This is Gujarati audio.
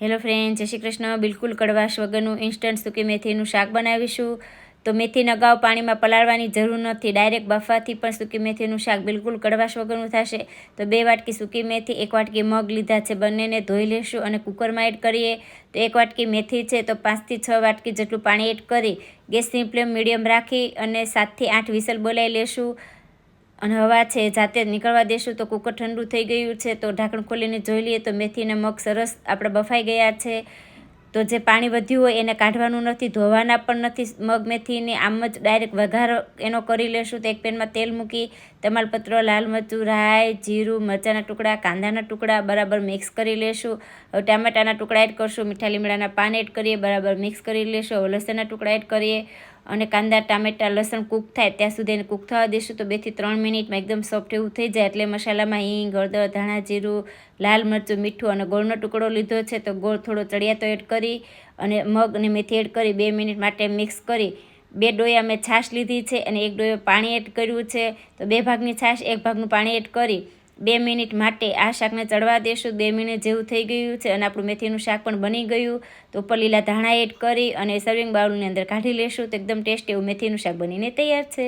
હેલો ફ્રેન્ડ, જય શ્રી કૃષ્ણ. બિલકુલ કડવાશ વગરનું ઇન્સ્ટન્ટ સૂકી મેથીનું શાક બનાવીશું. તો મેથીને અગાઉ પાણીમાં પલાળવાની જરૂર નથી. ડાયરેક્ટ બફાથી પણ સૂકી મેથીનું શાક બિલકુલ કડવાશ વગરનું થશે. તો બે વાટકી સૂકી મેથી, એક વાટકી મગ લીધા છે. બંનેને ધોઈ લેશું અને કુકરમાં એડ કરીએ. તો એક વાટકી મેથી છે, તો પાંચથી છ વાટકી જેટલું પાણી એડ કરી ગેસની ફ્લેમ મીડિયમ રાખી અને સાતથી આઠ વિસલ બોલાવી લેશું. અને હવા છે, જાતે નીકળવા દેશું તો કુકર ઠંડુ થઈ ગયું છે, તો ઢાંકણ ખોલીને જોઈ લઈએ તો મેથીના મગ સરસ આપણે બફાઈ ગયા છે. તો જે પાણી વધ્યું હોય એને કાઢવાનું નથી, ધોવાના પણ નથી મગ મેથીને, આમ જ ડાયરેક્ટ વઘાર એનો કરી લેશું. તો એક પેનમાં તેલ મૂકી, તમાલપત્ર, લાલ મરચું, રાઈ, જીરું, મરચાંના ટુકડા, કાંદાના ટુકડા બરાબર મિક્સ કરી લેશું. હવે ટામેટાના ટુકડા એડ કરશું, મીઠા લીમડાના પાન એડ કરીએ, બરાબર મિક્સ કરી લેશું. હવે લસણના ટુકડા એડ કરીએ. અને કાંદા, ટામેટા, લસણ કૂક થાય ત્યાં સુધી એને કૂક થવા દઈશું. તો બેથી ત્રણ મિનિટમાં એકદમ સોફ્ટ એવું થઈ જાય એટલે મસાલામાં હિંગ, હળદર, ધાણા, જીરું, લાલ મરચું, મીઠું અને ગોળનો ટુકડો લીધો છે. તો ગોળ થોડો ચડિયાતો એડ કરી અને મગ અને મેથી એડ કરી બે મિનિટ માટે મિક્સ કરી. બે ડોયા મેં છાશ લીધી છે અને એક ડોયો પાણી એડ કર્યું છે. તો બે ભાગની છાશ, એક ભાગનું પાણી એડ કરી. બે મિનિટ માટે આ શાકને ચડવા દેશું. બે મિનિટ જેવું થઈ ગયું છે અને આપણું મેથીનું શાક પણ બની ગયું. તો ઉપર લીલા ધાણા એડ કરી અને સર્વિંગ બાઉલની અંદર કાઢી લેશું. તો એકદમ ટેસ્ટી એવું મેથીનું શાક બનીને તૈયાર છે.